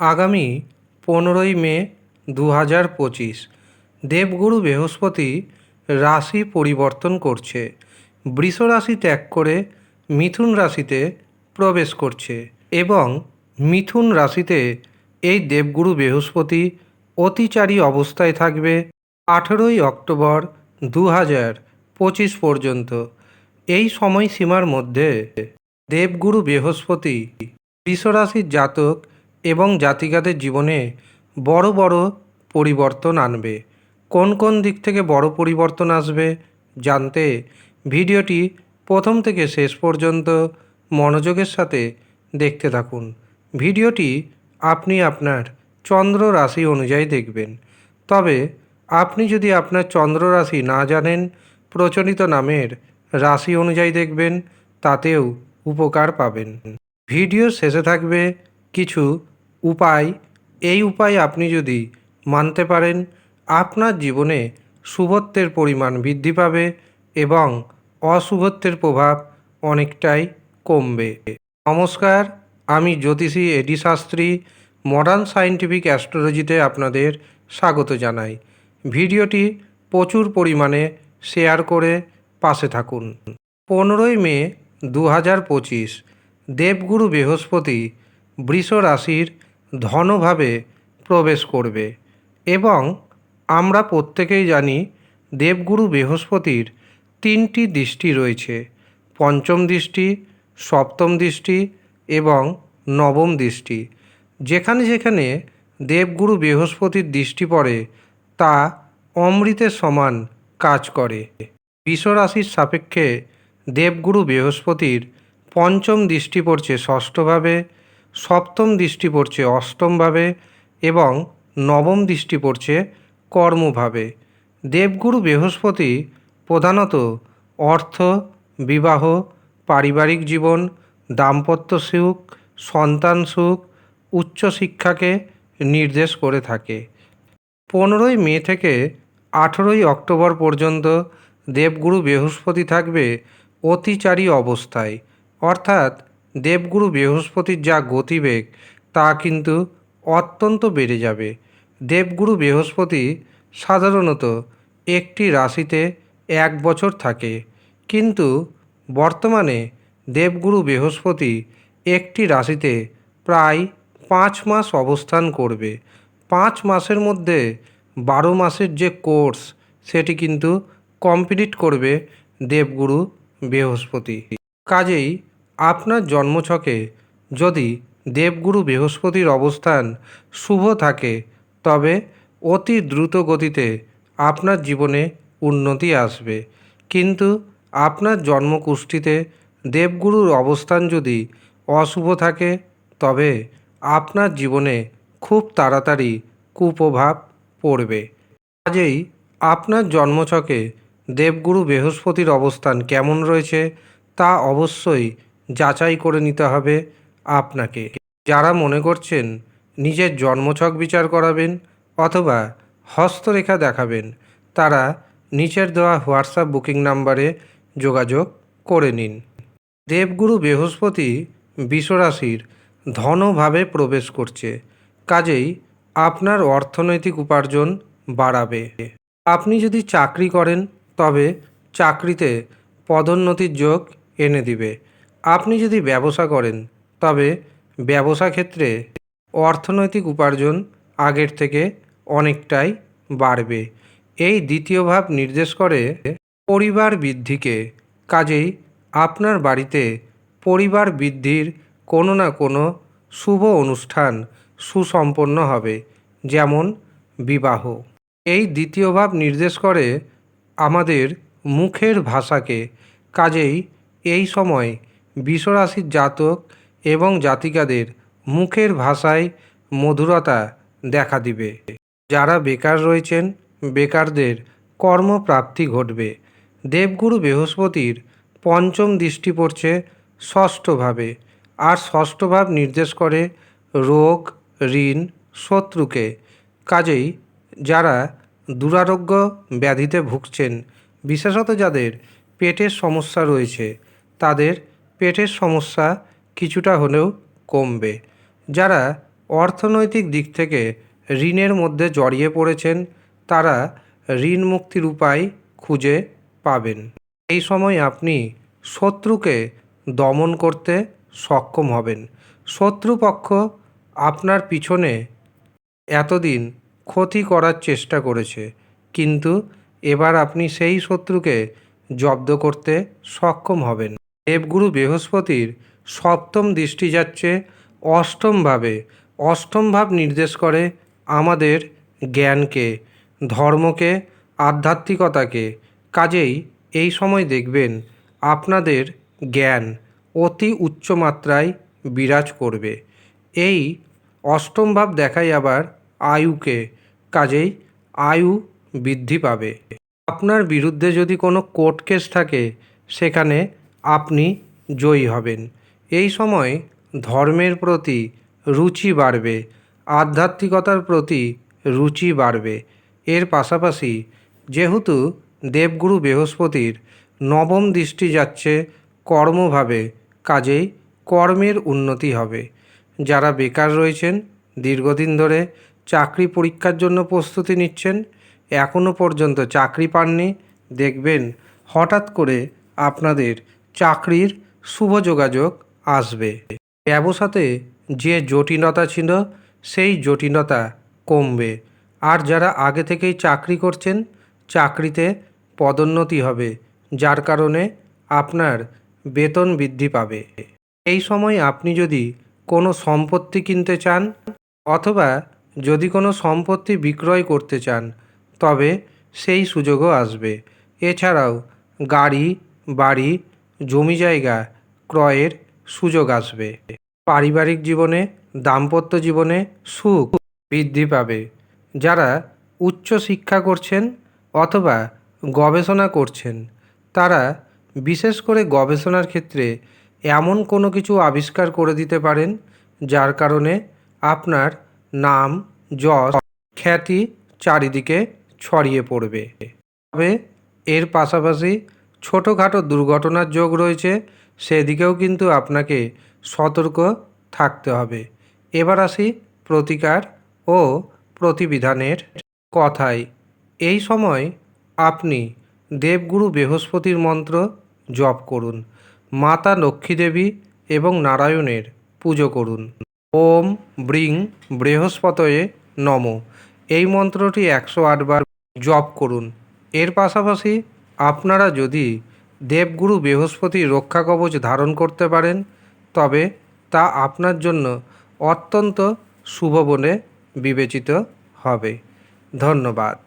আগামী পনেরোই মে দু হাজার পঁচিশ দেবগুরু বৃহস্পতি রাশি পরিবর্তন করছে। বৃষ রাশি ত্যাগ করে মিথুন রাশিতে প্রবেশ করছে এবং মিথুন রাশিতে এই দেবগুরু বৃহস্পতি অতিচারী অবস্থায় থাকবে আঠেরোই অক্টোবর দু হাজার পঁচিশ পর্যন্ত। এই সময়সীমার মধ্যে দেবগুরু বৃহস্পতি বৃষরাশির জাতক এবং জাতিকাদের জীবনে বড় বড় পরিবর্তন আনবে। কোন কোন দিক থেকে বড় পরিবর্তন আসবে জানতে ভিডিওটি প্রথম থেকে শেষ পর্যন্ত মনোযোগের সাথে দেখতে থাকুন। ভিডিওটি আপনি আপনার চন্দ্র রাশি অনুযায়ী দেখবেন। তবে আপনি যদি আপনার চন্দ্র রাশি না জানেন, প্রচলিত নামের রাশি অনুযায়ী দেখবেন, তাতেও উপকার পাবেন। ভিডিও শেষে থাকবে কিছু উপায়, এই উপায় আপনি যদি মানতে পারেন, আপনার জীবনে শুভত্বের পরিমাণ বৃদ্ধি পাবে এবং অশুভত্বের প্রভাব অনেকটাই কমবে। নমস্কার, আমি জ্যোতিষী A D Shastri modern scientific অ্যাস্ট্রোলজিতে আপনাদের স্বাগত জানাই। ভিডিওটি প্রচুর পরিমাণে শেয়ার করে পাশে থাকুন। পনেরোই মে দু হাজার পঁচিশ, দেবগুরু বৃহস্পতি, বৃষ রাশির ধনভাবে প্রবেশ করবে এবং আমরা প্রত্যেকেই জানি দেবগুরু বৃহস্পতির তিনটি দৃষ্টি রয়েছে, পঞ্চম দৃষ্টি, সপ্তম দৃষ্টি এবং নবম দৃষ্টি। যেখানে যেখানে দেবগুরু বৃহস্পতির দৃষ্টি পড়ে, তা অমৃতের সমান কাজ করে। বিশ্বরাশির সাপেক্ষে দেবগুরু বৃহস্পতির পঞ্চম দৃষ্টি পড়ছে ষষ্ঠভাবে সপ্তম দৃষ্টি পড়ছে অষ্টমভাবে এবং নবম দৃষ্টি পড়ছে কর্মভাবে। দেবগুরু বৃহস্পতি প্রধানত অর্থ, বিবাহ, পারিবারিক জীবন, দাম্পত্য সুখ, সন্তান সুখ উচ্চশিক্ষাকে নির্দেশ করে থাকে। পনেরোই মে থেকে আঠেরোই অক্টোবর পর্যন্ত দেবগুরু বৃহস্পতি থাকবে অতিচারী অবস্থায়। অর্থাৎ দেবগুরু বৃহস্পতির যা গতিবেগ, তা কিন্তু অত্যন্ত বেড়ে যাবে। দেবগুরু বৃহস্পতি সাধারণত একটি রাশিতে এক বছর থাকে। কিন্তু বর্তমানে দেবগুরু বৃহস্পতি একটি রাশিতে প্রায় পাঁচ মাস অবস্থান করবে। পাঁচ মাসের মধ্যে বারো মাসের যে কোর্স, সেটি কিন্তু কমপ্লিট করবে দেবগুরু বৃহস্পতি। কাজেই আপনার জন্মছকে যদি দেবগুরু বৃহস্পতির অবস্থান শুভ থাকে, তবে অতি দ্রুত গতিতে আপনার জীবনে উন্নতি আসবে। কিন্তু আপনার জন্মকুষ্ঠিতে দেবগুরুর অবস্থান যদি অশুভ থাকে, তবে আপনার জীবনে খুব তাড়াতাড়ি কুপ্রভাব পড়বে। কাজেই আপনার জন্মছকে দেবগুরু বৃহস্পতির অবস্থান কেমন রয়েছে, তা অবশ্যই যাচাই করে নিতে হবে আপনাকে। যারা মনে করছেন নিজের জন্মছক বিচার করাবেন অথবা হস্তরেখা দেখাবেন, তারা নিচের দেওয়া হোয়াটসঅ্যাপ বুকিং নাম্বারে যোগাযোগ করে নিন। দেবগুরু বৃহস্পতি বিশ্বরাশির ধনভাবে প্রবেশ করছে, কাজেই আপনার অর্থনৈতিক উপার্জন বাড়াবে। আপনি যদি চাকরি করেন, তবে চাকরিতে পদোন্নতির যোগ এনে দিবে। আপনি যদি ব্যবসা করেন, তবে ব্যবসা ক্ষেত্রে অর্থনৈতিক উপার্জন আগের থেকে অনেকটাই বাড়বে। এই দ্বিতীয় ভাব নির্দেশ করে পরিবার বৃদ্ধিকে। কাজেই আপনার বাড়িতে পরিবার বৃদ্ধির কোনো না কোনো শুভ অনুষ্ঠান সুসম্পন্ন হবে, যেমন বিবাহ। এই দ্বিতীয় ভাব নির্দেশ করে আমাদের মুখের ভাষাকে। কাজেই এই সময় বিশ্বরাশির জাতক এবং জাতিকাদের মুখের ভাষায় মধুরতা দেখা দিবে। যারা বেকার রয়েছেন, বেকারদের কর্মপ্রাপ্তি ঘটবে। দেবগুরু বৃহস্পতির পঞ্চম দৃষ্টি পড়ছে ষষ্ঠভাবে আর ষষ্ঠ ভাব নির্দেশ করে রোগ, ঋণ, শত্রুকে। কাজেই যারা দুরারোগ্য ব্যাধিতে ভুগছেন, বিশেষত যাদের পেটের সমস্যা রয়েছে, তাদের পেটের সমস্যা কিছুটা হলেও কমবে। যারা অর্থনৈতিক দিক থেকে ঋণের মধ্যে জড়িয়ে পড়েছেন, তারা ঋণ মুক্তির উপায় খুঁজে পাবেন। এই সময় আপনি শত্রুকে দমন করতে সক্ষম হবেন। শত্রুপক্ষ আপনার পিছনে এতদিন ক্ষতি করার চেষ্টা করেছে, কিন্তু এবার আপনি সেই শত্রুকে জব্দ করতে সক্ষম হবেন। দেবগুরু বৃহস্পতির সপ্তম দৃষ্টি যাচ্ছে অষ্টমভাবে। অষ্টম ভাব নির্দেশ করে আমাদের জ্ঞানকে, ধর্মকে, আধ্যাত্মিকতাকে। কাজেই এই সময় দেখবেন আপনাদের জ্ঞান অতি উচ্চ মাত্রায় বিরাজ করবে। এই অষ্টম ভাব দেখায় আবার আয়ুকে, কাজেই আয়ু বৃদ্ধি পাবে। আপনার বিরুদ্ধে যদি কোনো কোর্ট কেস থাকে, সেখানে আপনি জয়ী হবেন। এই সময় ধর্মের প্রতি রুচি বাড়বে, আধ্যাত্মিকতার প্রতি রুচি বাড়বে। এর পাশাপাশি যেহেতু দেবগুরু বৃহস্পতির নবম দৃষ্টি যাচ্ছে, কর্মভাবে কাজেই কর্মের উন্নতি হবে। যারা বেকার রয়েছেন, দীর্ঘদিন ধরে চাকরি পরীক্ষার জন্য প্রস্তুতি নিচ্ছেন এখনও পর্যন্ত চাকরি পাননি, দেখবেন হঠাৎ করে আপনাদের চাকরির শুভ যোগাযোগ আসবে। ব্যবসাতে যে জটিলতা ছিল, সেই জটিলতা কমবে। আর যারা আগে থেকেই চাকরি করছেন, চাকরিতে পদোন্নতি হবে, যার কারণে আপনার বেতন বৃদ্ধি পাবে। এই সময় আপনি যদি কোনো সম্পত্তি কিনতে চান, অথবা যদি কোনো সম্পত্তি বিক্রয় করতে চান, তবে সেই সুযোগও আসবে। এছাড়াও গাড়ি, বাড়ি জমি জায়গা ক্রয়ের সুযোগ আসবে। পারিবারিক জীবনে, দাম্পত্য জীবনে সুখ বৃদ্ধি পাবে। যারা উচ্চ শিক্ষা করছেন অথবা গবেষণা করছেন, তারা বিশেষ করে গবেষণার ক্ষেত্রে এমন কোনো কিছু আবিষ্কার করে দিতে পারেন, যার কারণে আপনার নাম, যশ, খ্যাতি চারিদিকে ছড়িয়ে পড়বে। তবে এর পাশাপাশি ছোটোখাটো দুর্ঘটনার যোগ রয়েছে, সেদিকেও কিন্তু আপনাকে সতর্ক থাকতে হবে। এবার আসি প্রতিকার ও প্রতিবিধানের কথায়। এই সময় আপনি দেবগুরু বৃহস্পতির মন্ত্র জপ করুন, মাতা লক্ষ্মী দেবী এবং নারায়ণের পুজো করুন। ওম ব্রিং বৃহস্পতয়ে নম। এই মন্ত্রটি একশো আটবার জপ করুন। এর পাশাপাশি আপনারা যদি দেবগুরু বৃহস্পতি রক্ষা কবচ ধারণ করতে পারেন, তবে তা আপনার জন্য অত্যন্ত শুভ বলে বিবেচিত হবে। ধন্যবাদ।